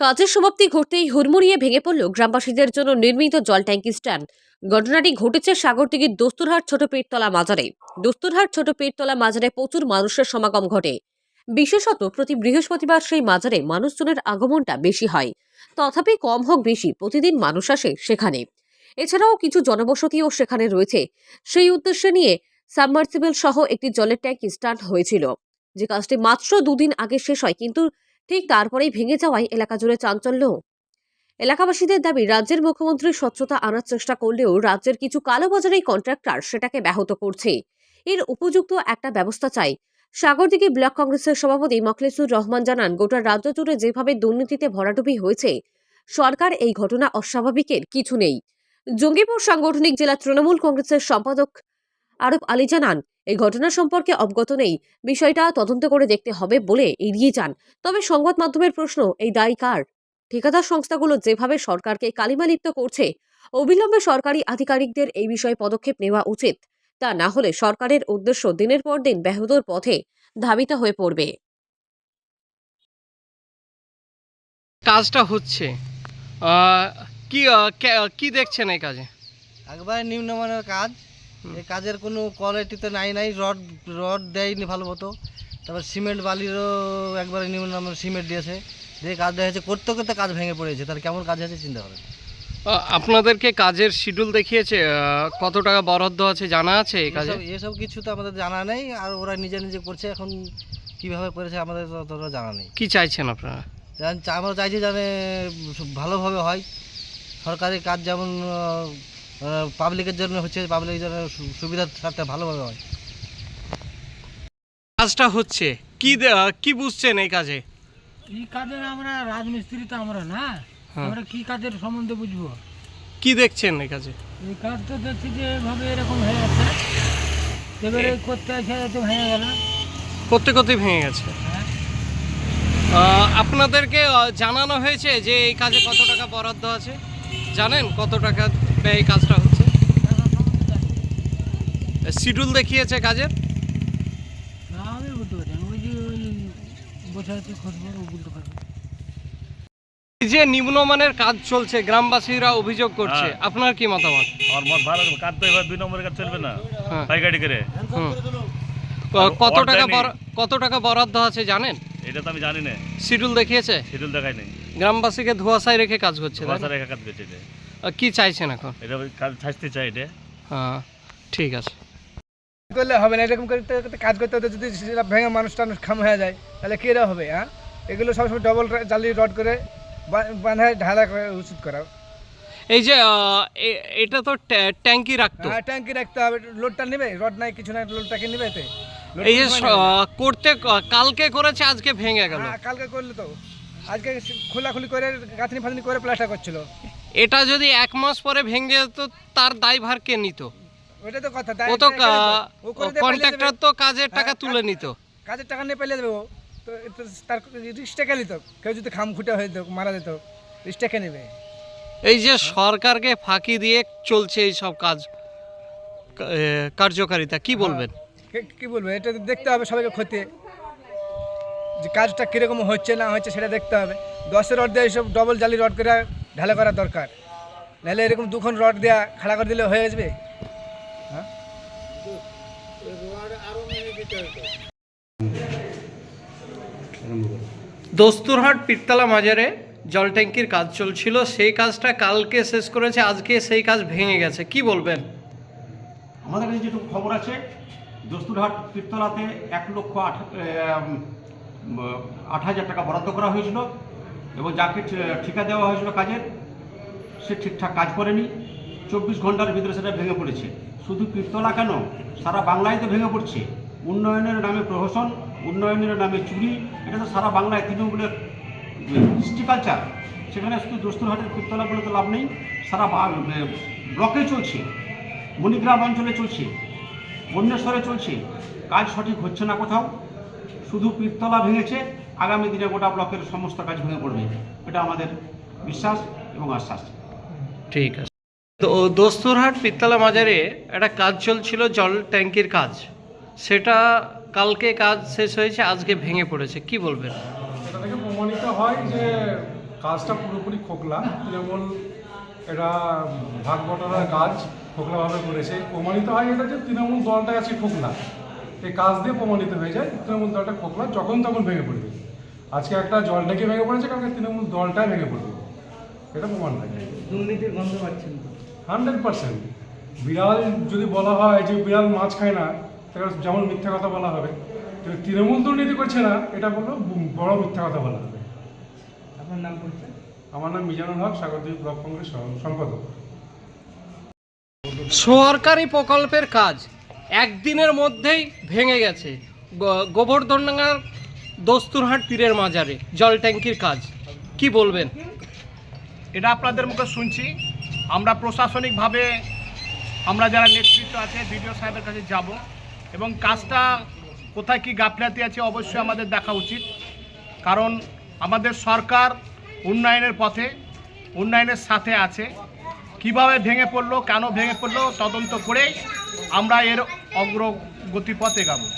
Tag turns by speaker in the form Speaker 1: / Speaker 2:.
Speaker 1: কাজের সমাপ্তি ঘটতেই হুড়মুড়িয়ে ভেঙে পড়ল গ্রামবাসীদের জন্য নির্মিত জল ট্যাঙ্কি স্ট্যান্ড। ঘটনাটি ঘটেছে সাগর সাগরদিঘির দস্তুরহাট ছোট পেটতলা মাজারে দস্তুরহাট ছোট পেটতলা মাজারে প্রচুর মানুষের সমাগম ঘটে। বিশেষত প্রতি বৃহস্পতিবার সেই মাজারে মানুষজনের আগমনটা বেশি হয়। তথাপি কম হোক বেশি, প্রতিদিন মানুষ আসে সেখানে। এছাড়াও কিছু জনবসতিও সেখানে রয়েছে। সেই উদ্দেশ্যে নিয়ে সাবমার্সিবল সহ একটি জলের ট্যাঙ্কি স্টার্ট হয়েছিল। যে কাজটি মাত্র দুদিন আগে শেষ হয়, কিন্তু ঠিক তারপরেই ভেঙে যাওয়ায় এলাকা জুড়ে চাঞ্চল্য। এলাকাবাসীদের দাবি, রাজ্যের মুখ্যমন্ত্রী স্বচ্ছতা আনার চেষ্টা করলেও রাজ্যের কিছু কালোবাজারি কন্ট্রাক্টর সেটাকে ব্যাহত করছে। এর উপযুক্ত একটা ব্যবস্থা চাই। সাগরদিঘি ব্লক কংগ্রেসের সভাপতি মখলেসুর রহমান জানান, গোটা রাজ্য জুড়ে যেভাবে দুর্নীতিতে ভরাডুবি হয়েছে, সরকার এই ঘটনা অস্বাভাবিকের কিছু নেই। জঙ্গিপুর সাংগঠনিক জেলা তৃণমূল কংগ্রেসের সম্পাদক আরব আলী জানান এই ঘটনা সম্পর্কে অবগত নেই। বিষয়টা তদন্ত করে দেখতে হবে বলে এড়িয়ে যান। তবে সংবাদ মাধ্যমের প্রশ্ন এই দায়ী কার? ঠিকাদার সংস্থাগুলো যেভাবে সরকারকে কালিমালিপ্ত করছে অবিলম্বে সরকারি আধিকারিকদের এই বিষয়ে পদক্ষেপ নেওয়া উচিত। তা না হলে সরকারের উদ্দেশ্য দিনের পর দিন ব্যাহতর পথে ধাবিত হয়ে পড়বে।
Speaker 2: কাজটা হচ্ছে। আহ, কি কি দেখছেন এই কাজে?
Speaker 3: একবারে নিম্নমানের কাজ। এই কাজের কোনো কোয়ালিটিতে নাই নাই রড রড দেয়নি ভালো মতো। তারপর সিমেন্ট বালিরও একবারে নিম্নমানের সিমেন্ট দিয়েছে। যে কাজটা হয়েছে করতে করতে কাজ ভেঙে পড়েছে তার কেমন কাজ হয়েছে চিন্তা করেন?
Speaker 2: আপনাদেরকে কাজের শিডিউল দেখিয়েছে কত টাকা বরাদ্দ আছে জানা আছে এই কাজে?
Speaker 3: এসব কিছু তো আমাদের জানা নেই আর ওরা নিজে নিজে করছে এখন কীভাবে করেছে আমাদের তো অতটা জানা নেই।
Speaker 2: কি চাইছেন আপনারা?
Speaker 3: আমরা চাইছি যেন ভালোভাবে হয়। সরকারি কাজ যেমন পাবলিকের জন্য হচ্ছে পাবলিকের জন্য সু- সুবিধার সাথে ভালোভাবে হয়।
Speaker 2: কাজটা হচ্ছে। কি কি বুঝছেন এই কাজে?
Speaker 4: এই কাজের আমরা রাজমিস্ত্রি তো আমরা না?
Speaker 2: হ্যাঁ।
Speaker 4: আমরা কি কাজের সম্বন্ধে বুঝব?
Speaker 2: কি দেখছেন এই কাজে?
Speaker 4: এই কাজটা দেখছি যে এভাবে এরকম হয়ে গেছে। এবারে করতে আসে তো ভেঙে গেল।
Speaker 2: করতে করতে ভেঙে গেছে।
Speaker 4: হ্যাঁ।
Speaker 2: আহ, আপনাদেরকে জানানো হয়েছে যে এই কাজে কত টাকা বরাদ্দ আছে? জানেন কত টাকা ব্যয় কাজটা হচ্ছে। শিডিউল দেখিয়েছে কাজের?
Speaker 4: যে ওই বসে আছে খোঁজবো ও বলতে পারবে।
Speaker 2: এই যে নিম্নমানের কাজ চলছে গ্রামবাসীরা অভিযোগ করছে
Speaker 5: হ্যাঁ।
Speaker 2: আপনার কি মতামত?
Speaker 5: আমার মত ভালো কাজ তো এবার দুই নম্বরের কাজ চলবে না
Speaker 2: হ্যাঁ।
Speaker 5: পাইকারি করে।
Speaker 2: কত টাকা। কত টাকা বরাদ্দ আছে জানেন?
Speaker 5: এটা তো আমি জানি না।
Speaker 2: শিডিউল দেখিয়েছে?
Speaker 5: শিডিউল দেখাই নেই
Speaker 2: গ্রামবাসীকে ধোয়াশায় রেখে কাজ করছে?
Speaker 5: ভাষা রেখা কাজ করছে এটা
Speaker 2: কি চাইছেন এখন?
Speaker 5: এটা কাজ ছাড়তে চাই এটা।
Speaker 2: হ্যাঁ ঠিক আছে।
Speaker 6: করলে হবে না এরকম করতে করতে কাজ করতে করতে যদি সেটা ভেঙে মানুষ টানুষ খাম হয়ে যায় তাহলে কী হবে হ্যাঁ? এগুলো সবসময় ডবল জালি রড করে বাঁধায় ঢালা করে উচিত করা।
Speaker 2: এই যে এটা তো ট্যাঙ্কি রাখতো।
Speaker 6: হ্যাঁ ট্যাঙ্কি রাখতে হবে লোডটা নেবে রড নাই কিছু নাই লোডটাকে নেবে এতে
Speaker 2: এই যে করতে কালকে করেছে আজকে ভেঙে গেল।
Speaker 6: হ্যাঁ কালকে করলে তো। আজকে খোলাখুলি করে গাঁথনি ফাঁথনি করে প্লাস্টার করছিল।
Speaker 2: এটা যদি এক মাস পরে ভেঙে যেত তার দায়ভার কে নিত?
Speaker 6: ওইটা তো কথা
Speaker 2: ও তো কন্ট্রাক্টর তো কাজের টাকা
Speaker 6: হ্যাঁ,
Speaker 2: তুলে নিত।
Speaker 6: কাজের টাকা নিয়ে পেলে দেবে ও। তো তার রিস্কটা কে নিত? কেউ যদি খাম খুঁটে হয়ে যেত মারা যেত রিস্কটা কে নেবে?
Speaker 2: এই যে সরকারকে ফাঁকি দিয়ে চলছে এই সব কাজ কার্যকারিতা কি বলবেন?
Speaker 6: কে- বলব? এটা দেখতে হবে সবাইকে ক্ষতি। যে কাজটা কীরকম হচ্ছে না হচ্ছে সেটা দেখতে হবে। দশের রড দিয়ে এইসব ডবল জালি রড করে ঢালা করা দরকার। নাহলে এরকম দুখন রড দেওয়া খাড়া করে দিলে হয়ে যাবে। হ্যাঁ?
Speaker 2: দস্তুরহাট পীরতলা মাজারে জল ট্যাঙ্কির কাজ চলছিল। সেই কাজটা কালকে শেষ করেছে আজকে সেই কাজ ভেঙে গেছে। কি বলবেন?
Speaker 7: আমাদের কাছে যেটুকু খবর আছে দস্তুরহাট পীরতলাতে এক লক্ষ আট এম, আট হাজার টাকা বরাদ্দ করা হয়েছিল এবং যাকে ঠিকা দেওয়া হয়েছিল কাজের, সে ঠিকঠাক কাজ করেনি। চব্বিশ ঘণ্টার ভিতরে সেটা ভেঙে পড়েছে। শুধু পীরতলা কেন? সারা বাংলায় তো ভেঙে পড়ছে। উন্নয়নের নামে প্রহসন, উন্নয়নের নামে চুরি, এটা তো সারা বাংলায় তৃণমূলের হিস্ট্রি কালচার সেখানে শুধু দস্তুরহাটের পীরতলা বলে তো লাভ নেই। সারা ব্লকে চলছে। মণিগ্রাম অঞ্চলে চলছে। বন্যেশ্বরে চলছে। কাজ সঠিক হচ্ছে না কোথাও। শুধু পীরতলা ভেঙেছে আগামী দিনে গোটা ব্লকের সমস্ত কাজ ভেঙে পড়বে। এটা আমাদের বিশ্বাস এবং আশ্বাস।
Speaker 2: ঠিক আছে। তো দস্তুরহাট পীরতলা মাজারে একটা কাজ চলছিল জল ট্যাঙ্কির কাজ। সেটা কালকে কাজ শেষ হয়েছে আজকে ভেঙে পড়েছে। কি বলবেন?
Speaker 8: এটা থেকে প্রমাণিত হয় যে কাজটা পুরোপুরি খোকলা। তৃণমূল এটা ভাগ বটার কাজ খোকলাভাবে করেছে। প্রমাণিত হয় এটা যে তৃণমূল দলটা আছে খোকলা। এই কাজ দিয়ে প্রমাণিত হয়ে যায় তৃণমূল দলটা খোকলা যখন তখন ভেঙে পড়বে আজকে একটা জলটাকে ভেঙে পড়েছে কারণ তৃণমূল দলটাই ভেঙে পড়বে। এটা প্রমাণ থাকে
Speaker 3: দুর্নীতির গন্ধ পাচ্ছেন
Speaker 8: হান্ড্রেড পার্সেন্ট। বিড়াল যদি বলা হয় যে বিড়াল মাছ খায় না তাহলে যেমন মিথ্যা কথা বলা হবে। কিন্তু তৃণমূল দুর্নীতি করছে না এটা বলল বড় মিথ্যা কথা বলা হবে।
Speaker 3: আপনার নাম করছেন
Speaker 8: আমার নাম মিজানুল হক সাগরদ্বীপ ব্লক কংগ্রেস সম্পাদক।
Speaker 2: সরকারি প্রকল্পের কাজ। একদিনের মধ্যেই ভেঙে গেছে। গোবর্ধনডাঙ্গার দস্তুরহাট পীরের মাজারে জল ট্যাঙ্কির কাজ। কি বলবেন?
Speaker 9: এটা আপনাদের মুখে শুনছি। আমরা প্রশাসনিকভাবে আমরা যারা নেতৃত্ব আছে, বিডিও সাহেবের কাছে যাব এবং কাজটা কোথায় কি গাফলাতি আছে অবশ্যই আমাদের দেখা উচিত। কারণ আমাদের সরকার উন্নয়নের পথে, উন্নয়নের সাথে আছে। কীভাবে ভেঙে পড়ল, কেন ভেঙে পড়ল, তদন্ত করে আমরা এর অগ্রগতি পথে এগাবো।